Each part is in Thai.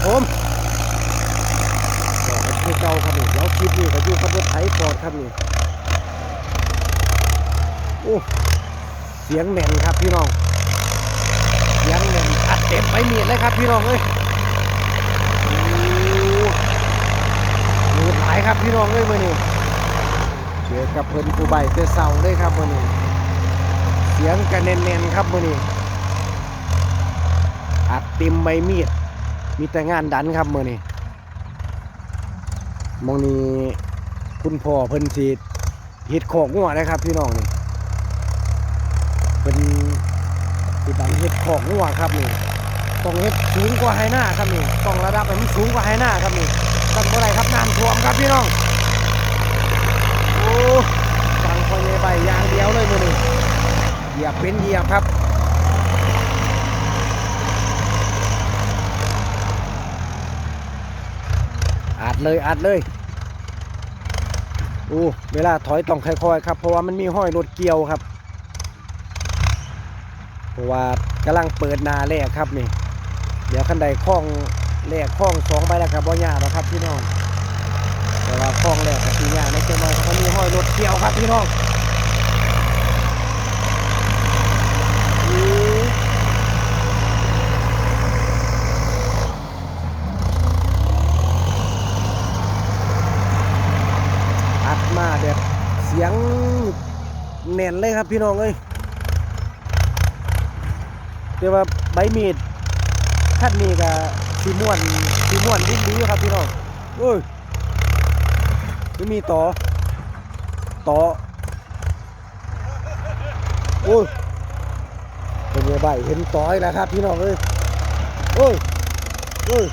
ครับผมก็คือเก่าครับนี่เดี๋ยวคลิปนี้ก็อยู่กับรถไถฟอร์ดครับนี่โอ้เสียงแน่นครับพี่น้องเสียงแน่นอัดเต็มไปเมียดเลยครับพี่น้องเอ้ยโอ้มือหลายครับพี่น้องเอ้ยมื่อนี้เจอกับเพิ่นกูใบเจอเสาเลยครับมื่อนี้เสียงกันแน่นๆครับมื่อนี้อัดเต็มใบมีด มีแต่งานดันครับมือนี้มองนี้คุณพ่อเพิ่นสีเฮ็ดของงัวนะครับพี่น้องนี่เป็นสิดันเฮ็ดของงัวครับนี่ต้องเฮ็ดสูงกว่าไฮหน้าครับนี่ต้องระดับให้มันสูงกว่าไฮหน้าครับนี่ตั้งบ่ได้ครับน้ำท่วมครับพี่น้องโอ้ฟังพอใหญ่ใบยางเดียวเลยมือนี้เหยียบเป็นเหยียบครับ เลยอัดเลยอู้เวลาถอยต้องค่อยๆครับ เพราะว่ามันมีห้อยรถเกี่ยวครับ เพราะว่ากำลังเปิดนาแรกครับนี่ เดี๋ยวขั้นใดคล้องแรกคล้องสองไปแล้วครับบ่ยากแล้วครับพี่น้องแต่ว่าคล้องแรกกับทียากในเจ้าน้อยเขามีห้อยรถเกี่ยวครับพี่น้องอู้ อัดมาแบบเสียงแน่นเลยครับพี่น้องเอ้ยเรียกว่าใบมีดท่านนี้ก็สีม่วนสีม่วนดิ้นดีอครับพี่น้องเอ้ยไม่มีต่อต่อโอ้ยเป็นไงใบเห็นต่อยแล้วครับพี่น้องเอ้ยโอ้ยโอ้ย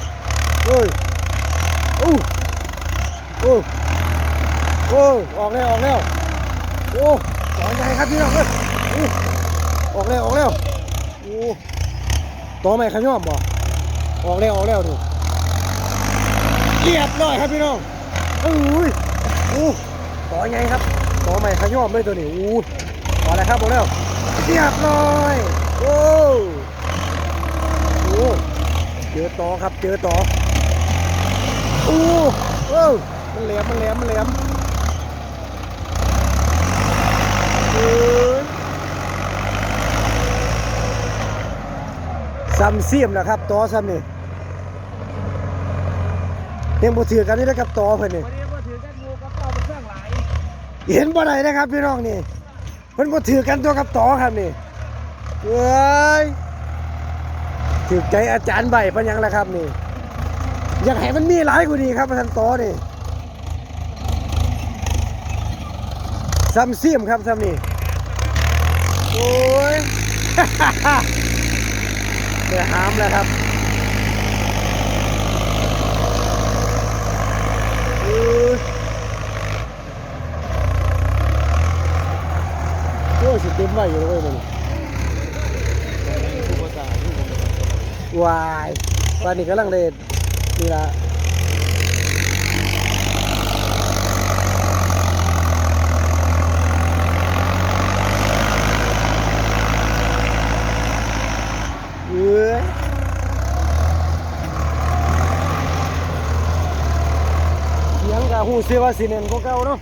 โอ้ยโอ้ยโอ้ยออกแล้วออกแล้ว โอ้สองใหญ่ครับพี่น้องเอ้ยอู้ออกแล้วออกแล้วโอ้ตัวใหม่ขย่อมบ่ออกแล้วออกแล้วดูเรียบร้อยครับพี่น้องอุ้ยอู้ตัวใหญ่ครับตัวใหม่ขย่อมเลยตัวนี้อู้ออกแล้วครับออกแล้วเรียบร้อยโอ้โอ้เจอต่อครับเจอต่อโอ้โอ้มันแหลมมันแหลมมันแหลม ซ้ำเสียมนะครับต่อซ้ำนี่ยังบ่ถือกันนี่นะครับต่อเพิ่นนี่วันนี้มาถือกันงูกับเป้าเป็นเครื่องหลายเห็นบ่ได้นะครับพี่น้องนี่เพิ่นบ่ถือกันตัวกับต่อครับนี่เอ้ยถือใจอาจารย์ใบปัญญังแล้วครับนี่อยากให้มันมีหลายกว่านี้ครับท่านต่อนี่ ซ้ำเสียมครับซ้ำนี่โอ้ยเดือหามแล้วครับอื้อโอ้ยสิเต็มไว้อยู่เลยมันวายตอนนี้กำลังเล่นนี่ละเอ้ยเสียงกับหูเสียว่าสิเนนก็เก่าเนาะ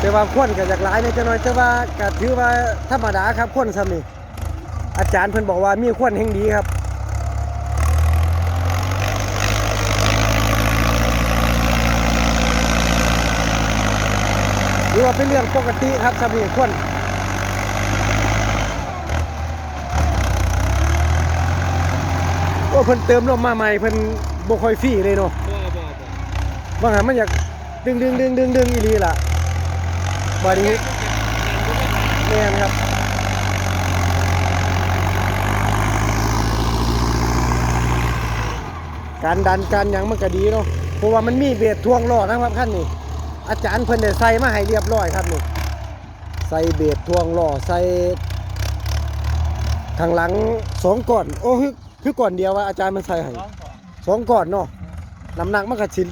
แต่ว่าคนก็จากหลายในจะน้อยแต่ว่าก็ถือว่าธรรมดาครับคนซ้ำนี่อาจารย์เพิ่นบอกว่ามีคนแห่งดีครับหรือว่าเป็นเรื่องปกติครับซ้ำนี่คน โอ้เพิ่นเติมลมมาใหม่เพิ่นบ่ค่อยฟรีเลยเนาะบ่บ่บ่ว่าหันมันอยากดึงดึงดึงดึงดึงอีหลีล่ะบาดนี้แม่นครับการดันการหยังมันก็ดีเนาะเพราะว่ามันมีเบรทวงล้อนะครับขั้นนี้อาจารย์เพิ่นได้ใส่มาให้เรียบร้อยครับนี่ใส่เบรทวงล้อใส่ข้างหลังสองก่อนโอ้คือ คือก่อนเดียวว่าอาจารย์มันใส่ให้สองสองสองก่อนเนาะน้ำหนักมันก็ชิน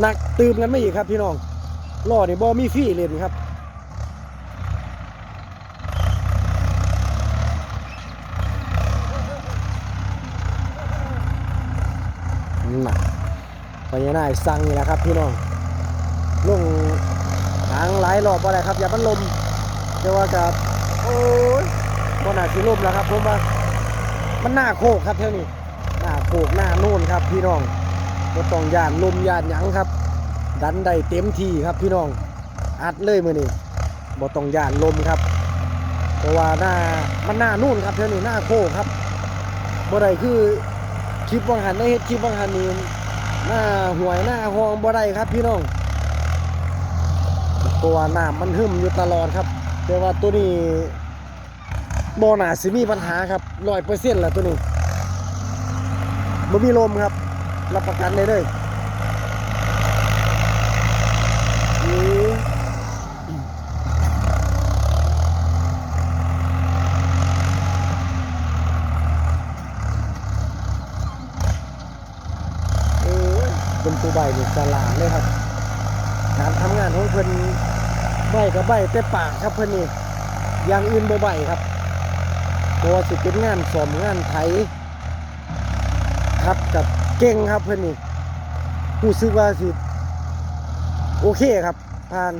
หนักตื่มกันไม่อีกครับ พี่น้องล้อนี่บ่มีฟรีเล่นครับ น่ะพญานาคสั่งนี่แหละครับ พี่น้องลงทางหลายรอบบ่ได้ครับ อย่ามันลมแต่ว่ากับโอ้ยบ่น่าสิลมแล้วครับผมว่า มันหน้าโคกครับเท่านี้หน้าโคกหน้าโน่นครับพี่น้องบ่ต้องยานลมยานหยังครับ ดันได้เต็มที่ครับพี่น้อง อัดเลยมือนี้บ่ต้องยานลมครับ เพราะว่าหน้ามันหน้านู่นครับเท่านี้หน้าโคกครับบ่ได้คือคลิปวังหันได้เฮ็ดคลิปวังหันนี่หน้าหวยหน้าหองบ่ได้ครับพี่น้องตัวหน้ำมันหึมอยู่ตลอดครับแต่ว่าตัวนี้ บ่น่าสิมีปัญหาครับร้อยเปอร์เซ็นต์ละตัวนี้บ่มีลมครับ รับประกันได้เลยเออเป็นตัวใบนี่สลาเลยครับ การทำงานของเพิ่นใบกับใบแต่ปากครับเพิ่นนี่อย่างอื่นบ่ใบครับ ตัวาสิเป็นงานสอมงานไถครับกับเก่งครับเพิ่นนี่รู้สึกว่าสิโอเคครับผ่าน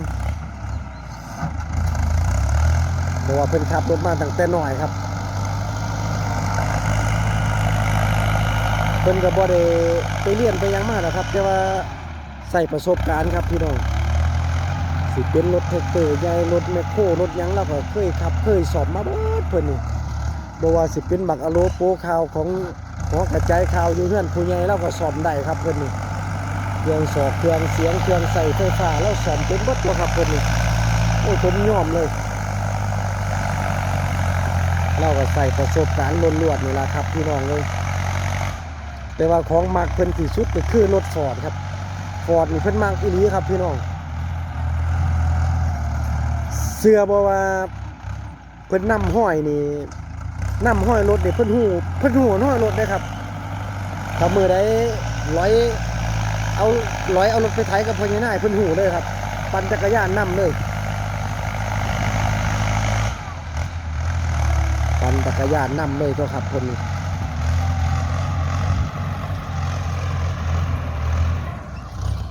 เพราะว่าเพิ่นขับรถมาตั้งแต่น้อยครับเพิ่นก็บ่ได้ไปเรียนไปยังมาหรอกครับ แต่ว่าใส่ประสบการณ์ครับพี่น้องสิเป็นรถแท็กเตอร์ใหญ่รถแมคโครรถยังเราก็เคยขับเคยสอบมาเบิดเพิ่นนี่ บว่าสิเป็นบักอะโลโปข่าวของหอกระจายข่าวอยู่เพื่อนผู้ใหญ่เราก็สอบได้ครับเพิ่อนนี่เครื่องสอบเครื่องเสียงเครื่องใส่ไฟฟ้าเราสอบเป็นเบิดตัวครับเพิ่อนนี่โอ้ผมยอมเลย เราก็ใส่ประสบการณ์ล้วนๆนี่ละครับพี่น้องเลยแต่ว่าของมักเพิ่นที่สุดก็คือรถฟอร์ดครับฟอร์ดนี่เพิ่นมักอีหลีครับพี่น้องเสื้อบ่ว่าเพิ่นนำห้อยนี่ น้ำห้อยรถนี่เพิ่นหูเพิ่นหูห้อยรถได้ครับถ้ามือใดร้อยเอาร้อยเอารถไปไถกับพญานาคเพิ่นหูเลยครับ ปั่นจักรยานนำเลยปั่นจักรยานนำเลยตัวครับเพิ่นนี่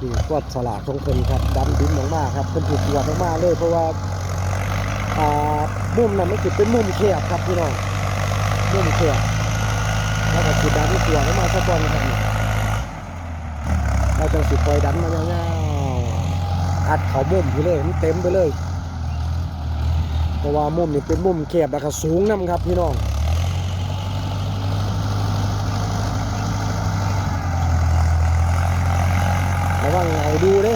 นี่ควบสลากของเพิ่นครับดันดินออกมาครับเพิ่นถูกตรวจออกมาเลยเพราะว่าอ่ามุมนั้นมันคือเป็นมุมแคบครับพี่น้อง มุมแคบแล้วก็สิดันตัวเข้ามาสักก่อนครับเราจะสิปล่อยดันมายาวๆอัดเขามุมไปเลยมันเต็มไปเลยเพราะว่ามุมนี่เป็นมุมแคบแล้วก็สูงนํครับพี่น้องระวังเอาดูเด้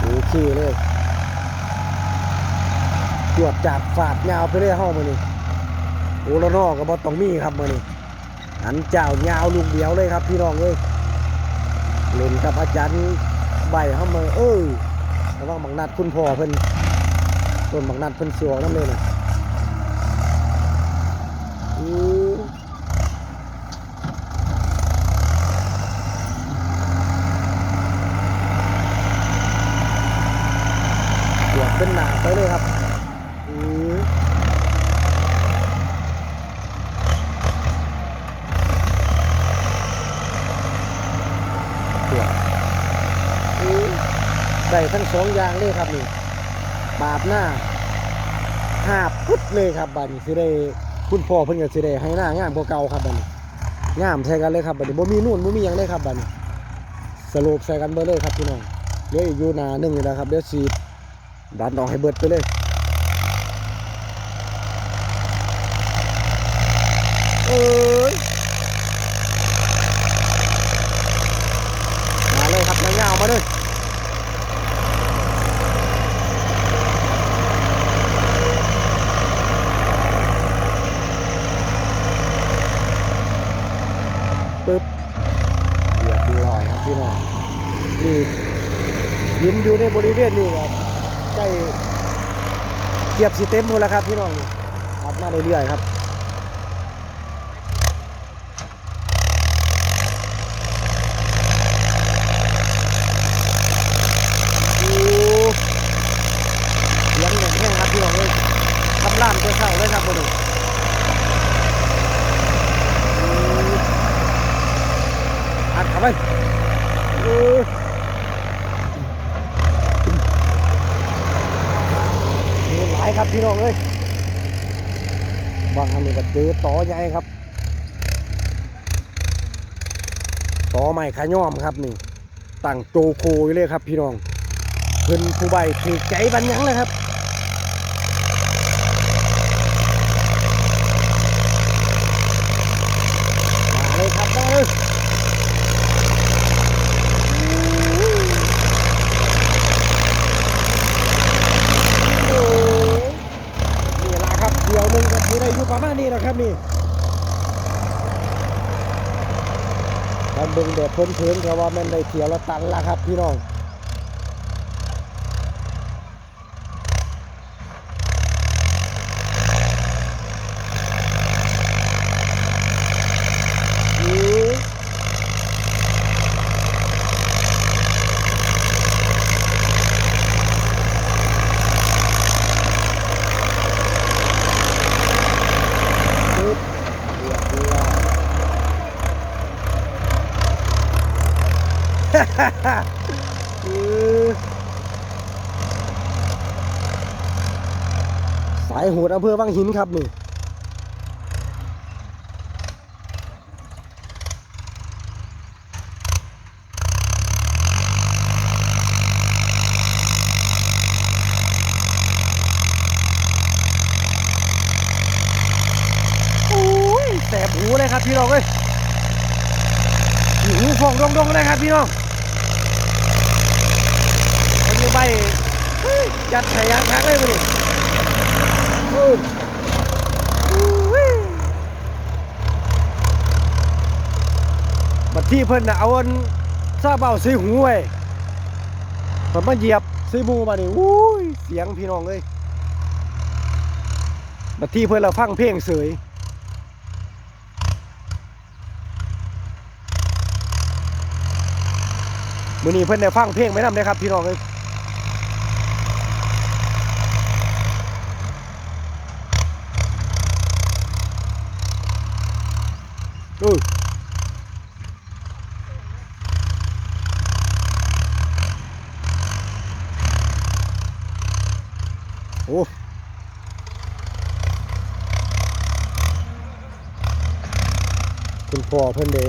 โอเคเลย ตรวจจับฝาดยาวไปเรื่อยห้องมานี่โอละนอก็บอต้องมีครับมานี่อันเจ้ายาวลูกเดียวเลยครับพี่น้องเลยเล่นกับอาจารย์ใบเข้ามาเออระวังบังนัดคุณพ่อเพิ่นต้นบังนัดเพิ่นสวงน้ำเลยนะอู้ตรวจเป็นหนาไปเลยครับอือตรวจอือได้ ทั้งสองอย่างเลยครับนี่ปาดหน้าหาปุ๊บเลยครับบัดนี้สิได้คุณพ่อเพิ่นก็สิได้ให้หน้างามกว่าเก่าครับบัดนี้งามใส่กันเลยครับบัดนี้บ่มีนู่นบ่มีหยังเลยครับบัดนี้สรุปใส่กันเบิดเลยครับพี่น้องเหลืออีกอยู่หนาหนึงนี่นะครับเดี๋ยวสีดันออกให้เบิดไปเลยเอ้ย หินอยู่ในบริเวณนี้ครับใกล้เกียบสิเต็มหมดแล้วครับพี่น้องขับมาเรื่อยๆครับเลี้ยงอย่างแห้ครับพี่น้องเลยทำล่ามตัวเข่าเลยครับบริอัดเข้ไป เจอต่อใหญ่ครับต่อใหม่ขย่อมครับนี่ตั้งโจโคอยู่เลยครับพี่น้องเพิ่นผู้ใบถือใจบันยังเลยครับ มาเลยครับมาเลยโอ้ยนี่ละครับเดี๋ยวหนึงก็ถือได้อยู่ประมาณนี้นะครับนี่ทำ เบิ่งแบบเพิ่นๆก็ว่าแมันได้เที่ยวละตันละครับพี่น้องอือ ปึ๊บเรียบร้อยอือสายโหด อำเภอวังหินครับนี่ โอ้ยแสบหูเลยครับพี่น้องเอ้ยหูฟองดงๆเลยครับพี่น้องมันอยู่ใบเฮ้ยจัดแถยางพักเลยมาดิโอ้ยโอ้ยบัด ที่เพิ่นน่ะเอาอันซาเบาซื้อหูไว้มันมาเหยียบใส่หมูมาดิอุ้ยเสียงพี่น้องเอ้ยบัดที่เพิ่นเราฟังเพลงเสยมื้อนี้เพิ่นได้ฟังเพลงไหมนำเด้ครับพี่น้องเอ้ย พ่อเพิ่นได้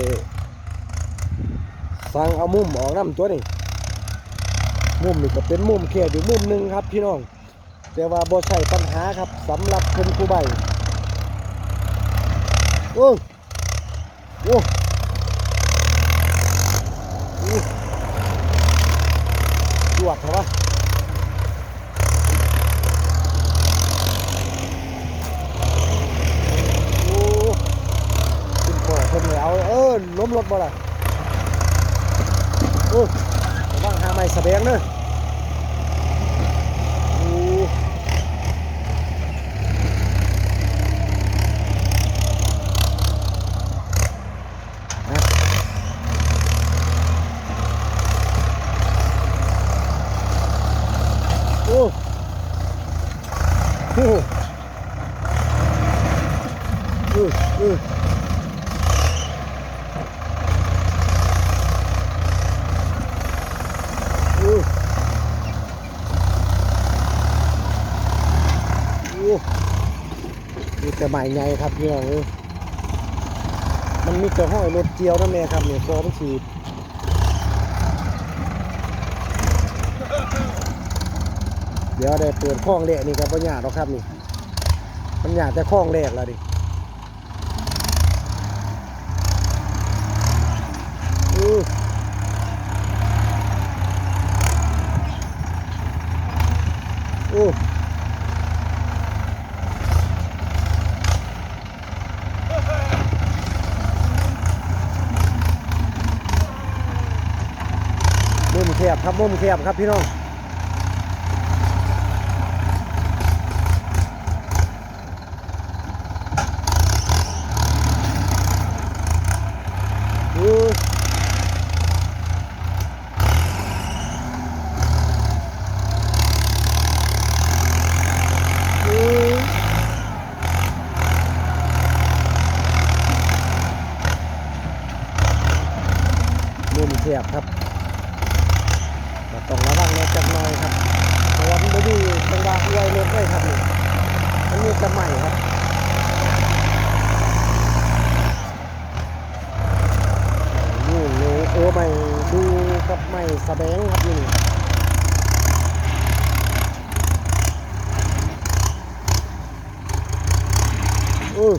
สั่งเอามุมออกน้ำตัวนี่มุมนี่ก็เป็นมุมแค่อยู่มุมหนึ่งครับพี่น้องแต่ว่าบ่ใช่ปัญหาครับสำหรับคนผู้ใบโอ้โอ้โอ้จวดเหรอวะโอ้คุณพ่อคนเหนียวเออล้มรถ บ่ล่ะโอ้ระวังหาไม้สะแบงเนอะโอ้นะโอ้โหเออเออ โอ้โหมีแต่ ใหม่ไงครับพี่น้องเอ้ยมันมีแต่ห้อยรถเจียวนั่นเองครับเนี่ยพอมันฉีดเดี๋ยวได้เปิดข้องแรกนี่ครับปัญญากหรอกครับนี่มันอยาแต่ข้องแรกแล้วดิอือโอ้ มุมแคบครับมุมแคบครับพี่น้องโอ้ยโอ้ย สียบครับก็ ต้องระวังในจักหน่อยครับเพราะว่ามันไม่ดีจังหวะอวยรถเลยครับนี่มันมีจะใหม่ครับนี่หนูโอ้ใหม่ดูกับใหม่สะแบงครับนี่เออ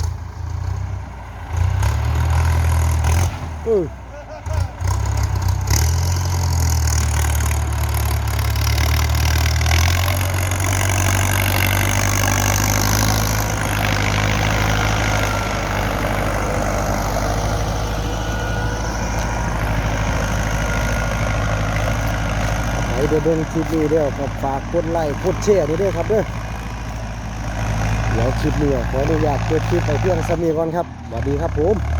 เออ ใครได้เบิ่งคลิปนี้เด้อครับฝากกดไลค์กดแชร์ด้วยเด้อครับเด้อเดี๋ยวคลิปนี้ขออนุญาตเปิดคลิปไปเพียงสมีก่อนครับสวัสดีครับผม